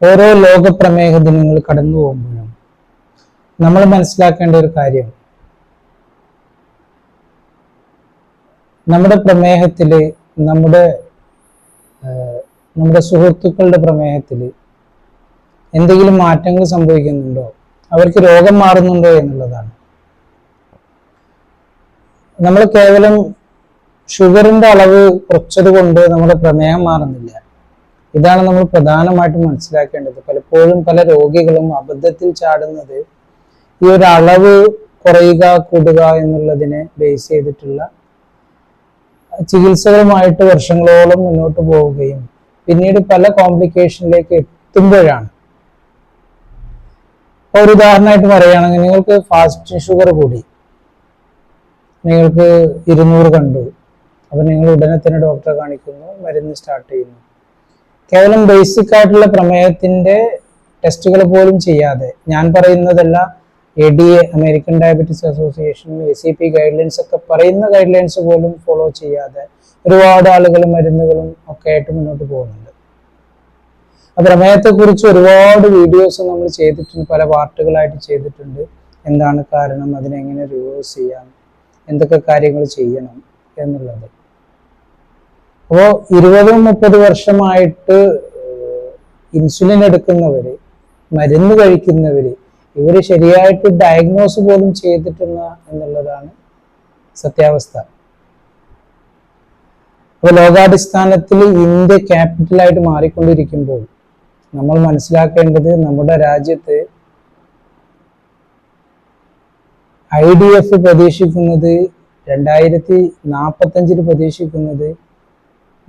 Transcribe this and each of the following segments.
ഓരോ ലോക പ്രമേഹ ദിനങ്ങൾ കടന്നു പോകുമ്പോഴും നമ്മൾ മനസ്സിലാക്കേണ്ട ഒരു കാര്യം. നമ്മുടെ പ്രമേഹത്തിൽ നമ്മുടെ നമ്മുടെ സുഹൃത്തുക്കളുടെ പ്രമേഹത്തിൽ എന്തെങ്കിലും മാറ്റങ്ങൾ സംഭവിക്കുന്നുണ്ടോ? അവർക്ക് രോഗം മാറുന്നുണ്ടോ എന്നുള്ളതാണ്. നമ്മൾ കേവലം ഷുഗറിന്റെ അളവ് കുറച്ചത് കൊണ്ട് നമ്മുടെ പ്രമേഹം മാറുന്നില്ല. ഇതാണ് നമ്മൾ പ്രധാനമായിട്ടും മനസ്സിലാക്കേണ്ടത്. പലപ്പോഴും പല രോഗികളും അബദ്ധത്തിൽ ചാടുന്നത് ഈ ഒരു അളവ് കുറയുക കൂടുക എന്നുള്ളതിനെ ബേസ് ചെയ്തിട്ടുള്ള ചികിത്സകളുമായിട്ട് വർഷങ്ങളോളം മുന്നോട്ട് പോവുകയും പിന്നീട് പല കോംപ്ലിക്കേഷനിലേക്ക് എത്തുമ്പോഴാണ്. ഒരു ഉദാഹരണമായിട്ട് പറയുകയാണെങ്കിൽ നിങ്ങൾക്ക് ഫാസ്റ്റ് ഷുഗർ കൂടി. നിങ്ങൾക്ക് ഇരുന്നൂറ് കണ്ടു. അപ്പൊ നിങ്ങൾ ഉടനെ തന്നെ ഡോക്ടറെ കാണിക്കുന്നു മരുന്ന് സ്റ്റാർട്ട് ചെയ്യുന്നു. കേവലം ബേസിക് ആയിട്ടുള്ള പ്രമേഹത്തിന്റെ ടെസ്റ്റുകൾ പോലും ചെയ്യാതെ ഞാൻ പറയുന്നതല്ല A D A American diabetes association A C P guidelines ഒക്കെ പറയുന്ന ഗൈഡ് ലൈൻസ് പോലും ഫോളോ ചെയ്യാതെ ഒരുപാട് ആളുകൾ മരുന്നുകളും ഒക്കെ ആയിട്ട് മുന്നോട്ട് പോകുന്നുണ്ട്. ആ പ്രമേഹത്തെ കുറിച്ച് ഒരുപാട് വീഡിയോസ് നമ്മൾ ചെയ്തിട്ടുണ്ട് പല പാർട്ടുകളായിട്ട് ചെയ്തിട്ടുണ്ട്. എന്താണ് കാരണം അതിനെങ്ങനെ റിവേഴ്സ് ചെയ്യാം എന്തൊക്കെ കാര്യങ്ങൾ ചെയ്യണം എന്നുള്ളത്. അപ്പോൾ ഇരുപതും മുപ്പത് വർഷമായിട്ട് ഇൻസുലിൻ എടുക്കുന്നവര് മരുന്ന് കഴിക്കുന്നവര് ഇവർ ശരിയായിട്ട് ഡയഗ്നോസ് പോലും ചെയ്തിട്ടില്ല എന്നുള്ളതാണ് സത്യാവസ്ഥ. അപ്പോൾ ലോകാടിസ്ഥാനത്തിൽ ഇന്ത്യ ക്യാപിറ്റലായിട്ട് മാറിക്കൊണ്ടിരിക്കുമ്പോൾ നമ്മൾ മനസ്സിലാക്കേണ്ടത് നമ്മുടെ രാജ്യത്ത് ഐ ഡി എഫ് പ്രതീക്ഷിക്കുന്നത് രണ്ടായിരത്തി നാൽപ്പത്തഞ്ചിൽ പ്രതീക്ഷിക്കുന്നത്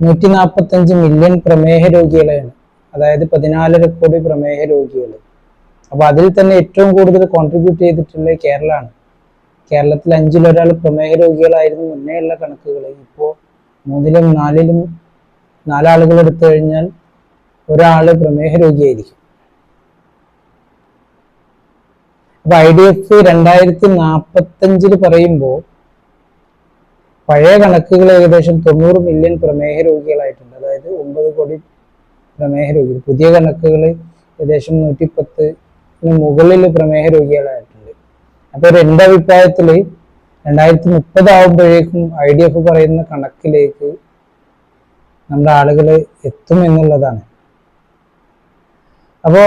നൂറ്റി നാൽപ്പത്തഞ്ച് മില്യൺ പ്രമേഹ രോഗികളെയാണ്. അതായത് പതിനാലര കോടി പ്രമേഹ രോഗികൾ അപ്പൊ അതിൽ തന്നെ ഏറ്റവും കൂടുതൽ കോൺട്രിബ്യൂട്ട് ചെയ്തിട്ടുള്ളത് കേരളമാണ് കേരളത്തിൽ അഞ്ചിലൊരാൾ പ്രമേഹ രോഗികളായിരുന്നു മുന്നേയുള്ള കണക്കുകൾ ഇപ്പോൾ മൂന്നിലും നാലിലും നാലാളുകൾ എടുത്തു കഴിഞ്ഞാൽ ഒരാൾ പ്രമേഹ രോഗിയായിരിക്കും. അപ്പൊ ഐ ഡി എഫ് രണ്ടായിരത്തി നാൽപ്പത്തഞ്ചിൽ പറയുമ്പോൾ പഴയ കണക്കുകൾ ഏകദേശം തൊണ്ണൂറ് മില്യൺ പ്രമേഹ രോഗികളായിട്ടുണ്ട്. അതായത് ഒമ്പത് കോടി പ്രമേഹ രോഗികൾ. പുതിയ കണക്കുകൾ ഏകദേശം നൂറ്റിപ്പത്തിന് മുകളിൽ പ്രമേഹ രോഗികളായിട്ടുണ്ട്. അപ്പോൾ എന്റെ അഭിപ്രായത്തിൽ രണ്ടായിരത്തി മുപ്പതാവുമ്പോഴേക്കും ഐ ഡി എഫ് പറയുന്ന കണക്കിലേക്ക് നമ്മുടെ ആളുകൾ എത്തും എന്നുള്ളതാണ്. അപ്പോ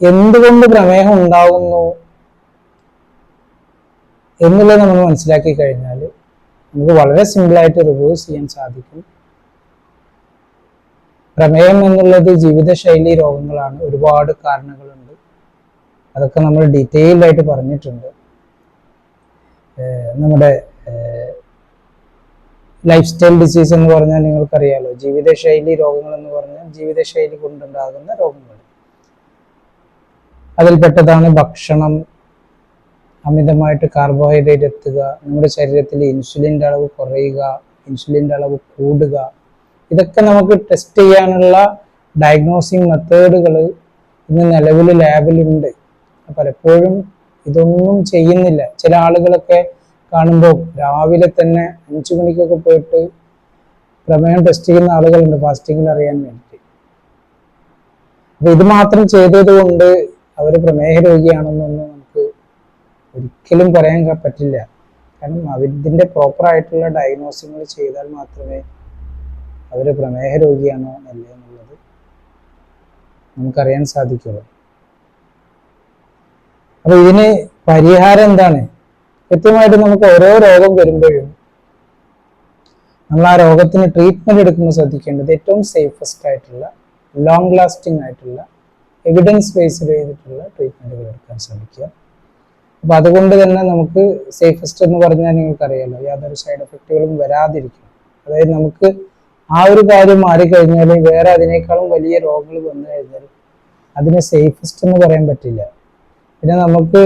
എന്തുകൊണ്ട് പ്രമേഹം ഉണ്ടാകുന്നു എന്നുള്ളത് നമ്മൾ മനസ്സിലാക്കി കഴിഞ്ഞാൽ നമുക്ക് വളരെ സിമ്പിളായിട്ട് റിവേഴ്സ് ചെയ്യാൻ സാധിക്കും. പ്രമേയം എന്നുള്ളത് ജീവിതശൈലി രോഗങ്ങളാണ്. ഒരുപാട് കാരണങ്ങളുണ്ട്. അതൊക്കെ നമ്മൾ ഡീറ്റെയിൽഡ് ആയിട്ട് പറഞ്ഞിട്ടുണ്ട്. നമ്മുടെ ലൈഫ് സ്റ്റൈൽ ഡിസീസ് എന്ന് പറഞ്ഞാൽ നിങ്ങൾക്കറിയാലോ. ജീവിതശൈലി രോഗങ്ങൾ എന്ന് പറഞ്ഞാൽ ജീവിതശൈലി കൊണ്ടുണ്ടാകുന്ന രോഗങ്ങൾ. അതിൽപ്പെട്ടതാണ് ഭക്ഷണം അമിതമായിട്ട് കാർബോഹൈഡ്രേറ്റ് എത്തുക നമ്മുടെ ശരീരത്തിൽ ഇൻസുലിന്റെ അളവ് കുറയുക ഇൻസുലിന്റെ അളവ് കൂടുക. ഇതൊക്കെ നമുക്ക് ടെസ്റ്റ് ചെയ്യാനുള്ള ഡയഗ്നോസിങ് മെത്തേഡുകൾ ഇന്ന് നിലവിൽ ലാബിലുണ്ട് പലപ്പോഴും ഇതൊന്നും ചെയ്യുന്നില്ല. ചില ആളുകളൊക്കെ കാണുമ്പോൾ രാവിലെ തന്നെ അഞ്ചു മണിക്കൊക്കെ പോയിട്ട് പ്രമേഹം ടെസ്റ്റ് ചെയ്യുന്ന ആളുകളുണ്ട് ഫാസ്റ്റിങ്ങിൽ അറിയാൻ വേണ്ടി അപ്പൊ ഇത് മാത്രം ചെയ്തത് കൊണ്ട് അവർ പ്രമേഹ രോഗിയാണെന്നൊന്നും ഒരിക്കലും പറയാൻ പറ്റില്ല. കാരണം അവരിതിന്റെ പ്രോപ്പറായിട്ടുള്ള ഡയഗ്നോസിങ്ങൾ ചെയ്താൽ മാത്രമേ അവർ പ്രമേഹ രോഗിയാണോ അല്ലേ എന്നുള്ളത് നമുക്കറിയാൻ സാധിക്കുള്ളൂ. അപ്പൊ ഇതിന് പരിഹാരം എന്താണ്? കൃത്യമായിട്ട് നമുക്ക് ഓരോ രോഗം വരുമ്പോഴും നമ്മൾ ആ രോഗത്തിന് ട്രീറ്റ്മെന്റ് എടുക്കുമ്പോൾ ശ്രദ്ധിക്കേണ്ടത് ഏറ്റവും സേഫസ്റ്റ് ആയിട്ടുള്ള ലോങ് ലാസ്റ്റിംഗ് ആയിട്ടുള്ള എവിഡൻസ് ബേസ്ഡ് ചെയ്തിട്ടുള്ള ട്രീറ്റ്മെന്റുകൾ എടുക്കാൻ ശ്രമിക്കുക. അപ്പൊ അതുകൊണ്ട് തന്നെ നമുക്ക് സേഫസ്റ്റ് എന്ന് പറഞ്ഞാൽ നിങ്ങൾക്കറിയാലോ യാതൊരു സൈഡ് എഫക്റ്റുകളും വരാതിരിക്കും. അതായത് നമുക്ക് ആ ഒരു കാര്യം മാറിക്കഴിഞ്ഞാൽ വേറെ അതിനേക്കാളും വലിയ രോഗങ്ങൾ വന്നു കഴിഞ്ഞാൽ അതിനെ സേഫസ്റ്റ് എന്ന് പറയാൻ പറ്റില്ല. പിന്നെ നമുക്ക്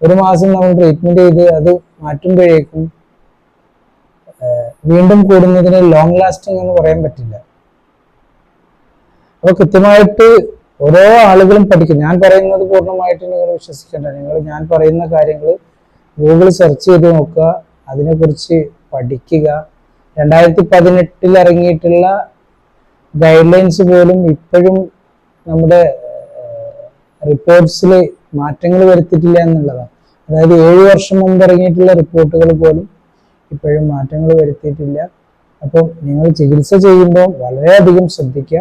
ഒരു മാസം നമ്മൾ ട്രീറ്റ്മെന്റ് ചെയ്ത് അത് മാറ്റുമ്പോഴേക്കും വീണ്ടും കൂടുന്നതിന് ലോങ് ലാസ്റ്റിംഗ് എന്ന് പറയാൻ പറ്റില്ല. അപ്പൊ കൃത്യമായിട്ട് ഓരോ ആളുകളും പഠിക്കും. ഞാൻ പറയുന്നത് പൂർണമായിട്ട് നിങ്ങൾ വിശ്വസിക്കേണ്ട. നിങ്ങൾ ഞാൻ പറയുന്ന കാര്യങ്ങൾ ഗൂഗിൾ സെർച്ച് ചെയ്ത് നോക്കുക. അതിനെക്കുറിച്ച് പഠിക്കുക. രണ്ടായിരത്തി പതിനെട്ടിൽ ഇറങ്ങിയിട്ടുള്ള ഗൈഡ് ലൈൻസ് പോലും ഇപ്പോഴും നമ്മുടെ റിപ്പോർട്ട്സിൽ മാറ്റങ്ങൾ വരുത്തിയിട്ടില്ല എന്നുള്ളതാണ്. അതായത് ഏഴ് വർഷം മുമ്പ് ഇറങ്ങിയിട്ടുള്ള റിപ്പോർട്ടുകൾ പോലും ഇപ്പോഴും മാറ്റങ്ങൾ വരുത്തിയിട്ടില്ല. അപ്പം നിങ്ങൾ ചികിത്സ ചെയ്യുമ്പോൾ വളരെയധികം ശ്രദ്ധിക്കുക.